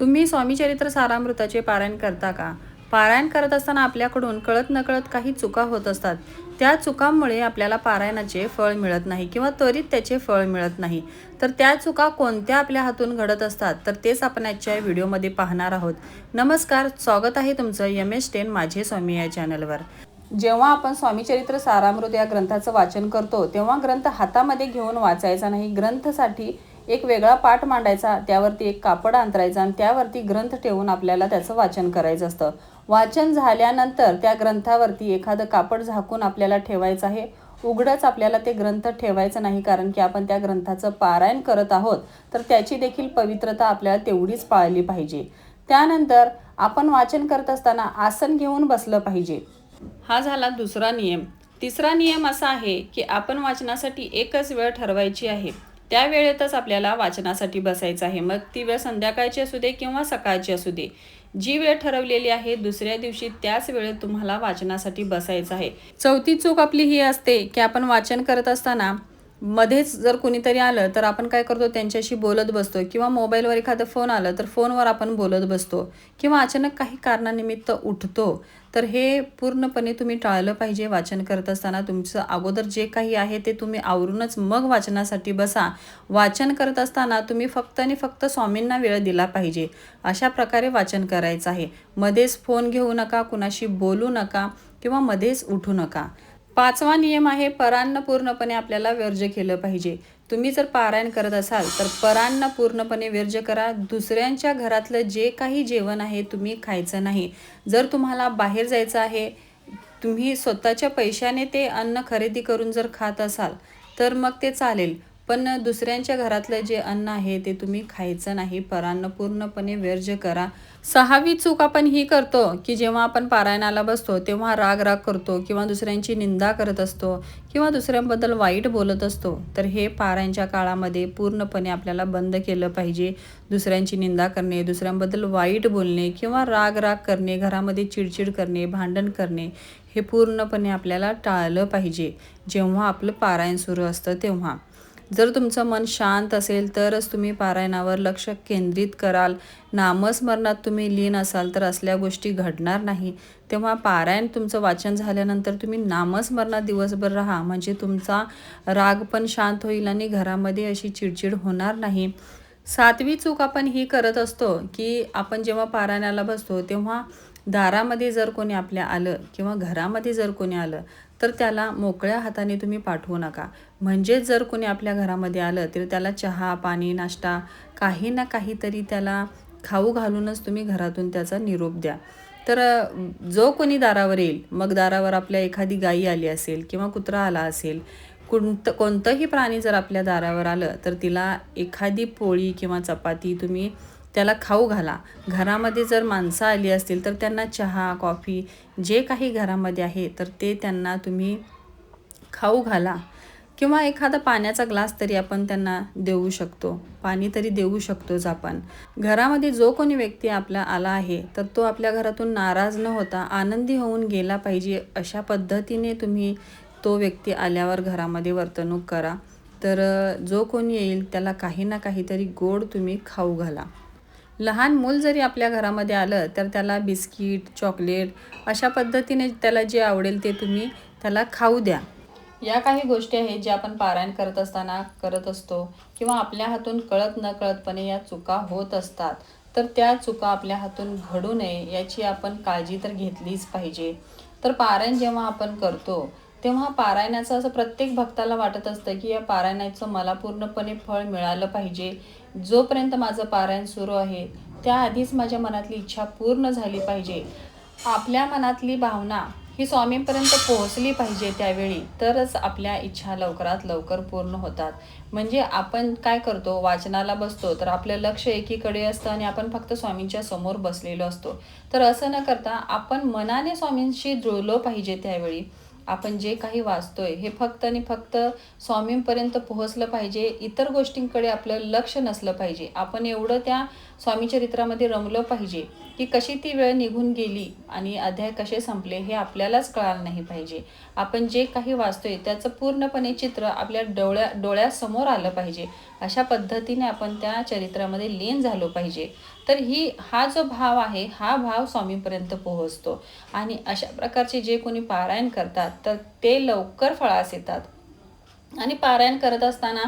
तुम्ही स्वामीचरित्र सारामृताचे पारायण करता का? पारायण करत असताना आपल्याकडून कळत नकळत काही चुका होत असतात. त्या चुकांमुळे आपल्याला पारायणाचे फळ मिळत नाही किंवा त्वरित त्याचे फळ मिळत नाही. तर त्या चुका कोणत्या आपल्या हातून घडत असतात? तर तेच आपण आजच्या व्हिडिओमध्ये पाहणार आहोत. नमस्कार स्वागत आहे तुमचं एम एस टेन माझे स्वामी या चॅनलवर. जेव्हा आपण स्वामीचरित्र सारामृत या ग्रंथाचं वाचन करतो तेव्हा ग्रंथ हातामध्ये घेऊन वाचायचा नाही. ग्रंथसाठी एक वेगळा पाठ मांडायचा त्यावरती एक कापड अंतरायचा आणि त्यावरती ग्रंथ ठेवून आपल्याला त्याचं वाचन करायचं असतं. वाचन झाल्यानंतर त्या ग्रंथावरती एखादं कापड झाकून आपल्याला ठेवायचं आहे. उघडंच आपल्याला ते ग्रंथ ठेवायचं नाही कारण की आपण त्या ग्रंथाचं पारायण करत आहोत तर त्याची देखील पवित्रता आपल्याला तेवढीच पाळली पाहिजे. त्यानंतर आपण वाचन करत असताना आसन घेऊन बसलं पाहिजे. हा झाला दुसरा नियम. तिसरा नियम असा आहे की आपण वाचनासाठी एकच वेळ ठरवायची आहे. त्या वेळेतच आपल्याला वाचनासाठी बसायचं आहे. मग ती वेळ संध्याकाळची असू दे किंवा सकाळची असू दे जी वेळ ठरवलेली आहे दुसऱ्या दिवशी त्याच वेळेत तुम्हाला वाचनासाठी बसायचं आहे. चौथी चूक आपली ही असते की आपण वाचन करत असताना मध्येच जर कुणीतरी आलं तर आपण काय करतो त्यांच्याशी बोलत बसतो. किंवा मोबाईलवर एखादं फोन आलं तर फोनवर आपण बोलत बसतो. किंवा अचानक काही कारणानिमित्त उठतो तर हे पूर्णपणे तुम्ही टाळलं पाहिजे वाचन करत असताना. तुमचं अगोदर जे काही आहे ते तुम्ही आवरूनच मग वाचनासाठी बसा. वाचन करत असताना तुम्ही फक्त आणि फक्त स्वामींना वेळ दिला पाहिजे. अशा प्रकारे वाचन करायचं आहे. मध्येच फोन घेऊ नका कुणाशी बोलू नका किंवा मध्येच उठू नका. पाचवा नियम आहे परान्न पूर्णपणे आपल्याला वर्ज केलं पाहिजे. तुम्ही जर पारायण करत असाल तर परान्न पूर्णपणे वर्ज करा. दुसऱ्यांच्या घरातलं जे काही जेवण आहे तुम्ही खायचं नाही. जर तुम्हाला बाहेर जायचं आहे तुम्ही स्वतःच्या पैशाने ते अन्न खरेदी करून जर खात असाल तर मग ते चालेल. पण दुसऱ्यांच्या घरातलं जे अन्न आहे ते तुम्ही खायचं नाही. परान्न पूर्णपणे वर्ज करा. सहावी चूक आपण ही करतो की जेव्हा आपण पारायणाला बसतो तेव्हा राग राग करतो किंवा दुसऱ्यांची निंदा करत असतो किंवा दुसऱ्यांबद्दल वाईट बोलत असतो तर हे पारायणच्या काळामध्ये पूर्णपणे आपल्याला बंद केलं पाहिजे. दुसऱ्यांची निंदा करणे दुसऱ्यांबद्दल वाईट बोलणे किंवा राग राग करणे घरामध्ये चिडचिड करणे भांडण करणे हे पूर्णपणे आपल्याला टाळलं पाहिजे. जेव्हा आपलं पारायण सुरू असतं तेव्हा. जर तुमचं मन शांत असेल तरच तुम्ही पारायणावर लक्ष केंद्रित कराल. नामस्मरणात तुम्ही लीन असाल तर असल्या गोष्टी घडणार नाही. तेव्हा पारायण तुमचं वाचन झाल्यानंतर तुम्ही नामस्मरणात दिवसभर राहा. म्हणजे तुमचा राग पण शांत होईल आणि घरामध्ये अशी चिडचिड होणार नाही. सातवी चूक आपण ही करत असतो की आपण जेव्हा पारायणाला बसतो तेव्हा दारामध्ये जर कोणी आपल्या आलं किंवा घरामध्ये जर कोणी आलं तर त्याला मोकळ्या हाताने तुम्ही पाठवू नका. म्हणजेच जर कोणी आपल्या घरामध्ये आलं तर त्याला चहा पाणी नाश्ता काही ना काहीतरी त्याला खाऊ घालूनच तुम्ही घरातून त्याचा निरोप द्या. तर जो कोणी दारावर येईल मग दारावर आपल्या एखादी गाई आली असेल किंवा कुत्रा आला असेल कोणतं कोणतंही प्राणी जर आपल्या दारावर आलं तर तिला एखादी पोळी किंवा चपाती तुम्ही त्याला खाऊ घाला. घरामध्ये जर माणसं आली असतील तर त्यांना चहा कॉफी जे काही घरामध्ये आहे तर ते त्यांना तुम्ही खाऊ घाला. किंवा एखादा पाण्याचा ग्लास तरी आपण त्यांना देऊ शकतो. पाणी तरी देऊ शकतोच आपण. घरामध्ये जो कोणी व्यक्ती आपला आला आहे तर तो आपल्या घरातून नाराज न होता आनंदी होऊन गेला पाहिजे अशा पद्धतीने तुम्ही तो व्यक्ती आल्यावर घरामध्ये वर्तणूक करा. तर जो कोणी येईल त्याला काही ना काहीतरी गोड तुम्ही खाऊ घाला. लहान मूल जरी आपल्या घरामध्ये आलं तर त्याला बिस्किट चॉकलेट अशा पद्धतीने त्याला जे आवडेल ते तुम्ही त्याला खाऊ द्या. या काही गोष्टी आहेत ज्या आपण पारायण करत असताना करत असतो किंवा आपल्या हातून कळत न कळतपणे या चुका होत असतात तर त्या चुका आपल्या हातून घडू नये याची आपण काळजी तर घेतलीच पाहिजे. तर पारायण जेव्हा आपण करतो तेव्हा पारायणाचं असं प्रत्येक भक्ताला वाटत असतं की या पारायणाचं मला पूर्णपणे फळ मिळालं पाहिजे. जोपर्यंत माझं पारायण सुरू आहे त्याआधीच माझ्या मनातली इच्छा पूर्ण झाली पाहिजे. आपल्या मनातली भावना ही स्वामींपर्यंत पोहोचली पाहिजे त्यावेळी तरच आपल्या इच्छा लवकरात लवकर पूर्ण होतात. म्हणजे आपण काय करतो वाचनाला बसतो तर आपलं लक्ष एकीकडे असतं आणि आपण फक्त स्वामींच्या समोर बसलेलो असतो. तर असं न करता आपण मनाने स्वामींशी जुळलो पाहिजे त्यावेळी. आपण जे काही वाचतोय हे फक्त आणि फक्त स्वामींपर्यंत पोहोचलं पाहिजे. इतर गोष्टींकडे आपलं लक्ष नसलं पाहिजे. आपण एवढं त्या स्वामी चरित्रामध्ये रमलं पाहिजे. की कशी ती वेळ निघून गेली आणि अध्याय कसे संपले हे आपल्यालाच कळायला नाही पाहिजे. आपण जे काही वाचतोय त्याचं पूर्णपणे चित्र आपल्या डोळ्या डोळ्यासमोर आलं पाहिजे. अशा पद्धतीने आपण त्या चरित्रामध्ये लीन झालो पाहिजे. तर ही हा जो भाव आहे हा भाव स्वामीपर्यंत पोहोचतो. आणि अशा प्रकारचे जे कोणी पारायण करतात तर ते लवकर फळास येतात. आणि पारायण करत असताना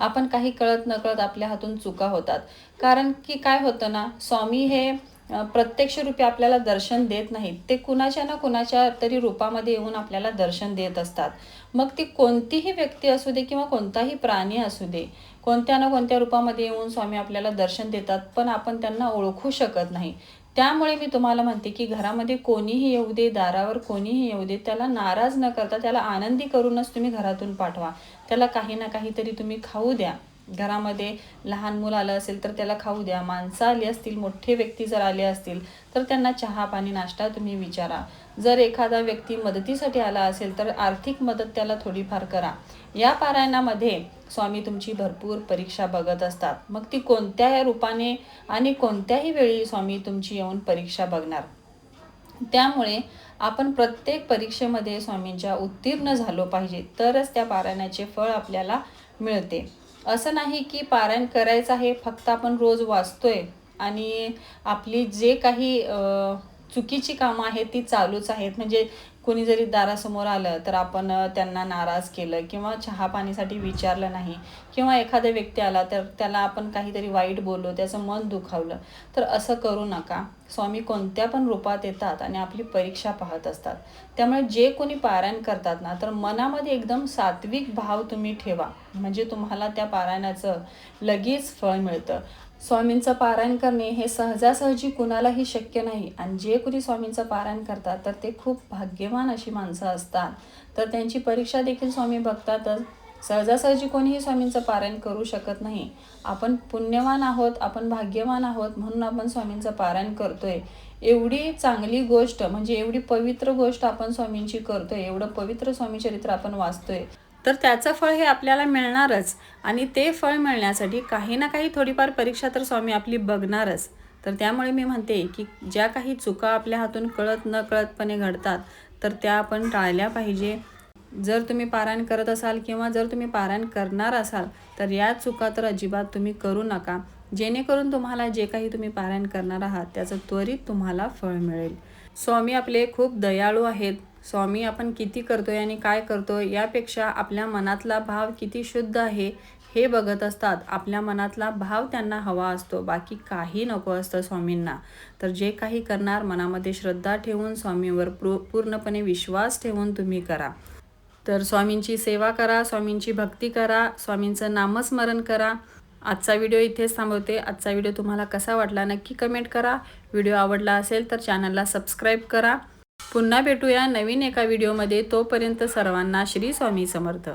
आपण काही कळत नकळत आपल्या हातून चुका होतात. कारण की काय होतं ना स्वामी हे अ, प्रत्यक्ष आपल्याला दर्शन देत नाहीत. ते कुणाच्या ना कुणाच्या तरी रूपामध्ये येऊन आपल्याला दर्शन देत असतात. मग ती कोणतीही व्यक्ती असू दे किंवा कोणताही प्राणी असू दे कोणत्या ना कोणत्या रूपामध्ये येऊन स्वामी आपल्याला दर्शन देतात पण आपण त्यांना ओळखू शकत नाही. त्यामुळे मी तुम्हाला म्हणते की घरामध्ये कोणीही येऊ दे दारावर कोणीही येऊ दे त्याला नाराज न करता त्याला आनंदी करूनच तुम्ही घरातून पाठवा. त्याला काही ना काहीतरी तुम्ही खाऊ द्या. घरामध्ये लहान मुलं आलं असेल तर त्याला खाऊ द्या. माणसं आली असतील मोठे व्यक्ती जर आले असतील तर त्यांना चहा पाणी नाश्ता तुम्ही विचारा. जर एखादा व्यक्ती मदतीसाठी आला असेल तर आर्थिक मदत त्याला थोडीफार करा. या पारायणामध्ये स्वामी तुमची भरपूर परीक्षा बघत असतात. मग ती कोणत्याही रूपाने आणि कोणत्याही वेळी स्वामी तुमची येऊन परीक्षा बघणार. त्यामुळे आपण प्रत्येक परीक्षेमध्ये स्वामींच्या उत्तीर्ण झालो पाहिजे. तरच त्या पारायणाचे फळ आपल्याला मिळते. असं नाही की पारायण करायचं आहे फक्त आपण रोज वाचतोय. आणि आपली जे काही चुकीची कामं आहेत ती चालूच आहेत. म्हणजे कोणी जरी दारासमोर आलं तर आपण त्यांना नाराज केलं किंवा चहा पाणीसाठी विचारलं नाही किंवा एखादा व्यक्ती आला तर त्याला आपण काहीतरी वाईट बोललो त्याचं मन दुखावलं तर असं करू नका. स्वामी कोणत्या पण रूपात येतात आणि आपली परीक्षा पाहत असतात. त्यामुळे जे कोणी पारायण करतात ना तर मनामध्ये एकदम सात्विक भाव तुम्ही ठेवा. म्हणजे तुम्हाला त्या पारायणाचं लगेच फळ मिळतं. स्वामींचं पारायण करणे हे सहजासहजी कुणालाही शक्य नाही. आणि जे कुणी स्वामींचं पारायण करतात तर ते खूप भाग्यवान अशी माणसं असतात. तर त्यांची परीक्षा देखील स्वामी बघतातच सहजासहजी कोणीही स्वामींचं पारायण करू शकत नाही. आपण पुण्यवान आहोत आपण भाग्यवान आहोत म्हणून आपण स्वामींचं पारायण करतोय. एवढी चांगली गोष्ट म्हणजे एवढी पवित्र गोष्ट आपण स्वामींची करतोय एवढं पवित्र स्वामी चरित्र आपण वाचतोय तर त्याचं फळ हे आपल्याला मिळणारच. आणि ते फळ मिळण्यासाठी काही ना काही थोडीफार परीक्षा तर स्वामी आपली बघणारच. तर त्यामुळे मी म्हणते की ज्या काही चुका आपल्या हातून कळत न कळतपणे घडतात तर त्या आपण टाळल्या पाहिजे. जर तुम्ही पारायण करत असाल किंवा जर तुम्ही पारायण करणार असाल तर या चुका तर अजिबात तुम्ही करू नका. जेणेकरून तुम्हाला जे काही तुम्ही पारायण करणार आहात त्याचं त्वरित तुम्हाला फळ मिळेल. स्वामी आपले खूप दयाळू आहेत. स्वामी आपण किती करतोय आणि काय करतोय यापेक्षा आपल्या मनातला भाव किती शुद्ध आहे हे बघत असतात. आपल्या मनातला भाव त्यांना हवा असतो. बाकी काही नको असतं स्वामींना. तर जे काही करणार मनामध्ये श्रद्धा ठेवून स्वामींवर पूर पूर्णपणे विश्वास ठेवून तुम्ही करा. तर स्वामींची सेवा करा स्वामींची भक्ती करा स्वामींचं नामस्मरण करा. आजचा व्हिडिओ इथेच थांबवते. आजचा व्हिडिओ तुम्हाला कसा वाटला नक्की कमेंट करा. व्हिडिओ आवडला असेल तर चॅनलला सबस्क्राईब करा. पुन्हा भेटूया नवीन एका व्हिडिओमध्ये. तोपर्यंत सर्वांना श्री स्वामी समर्थ.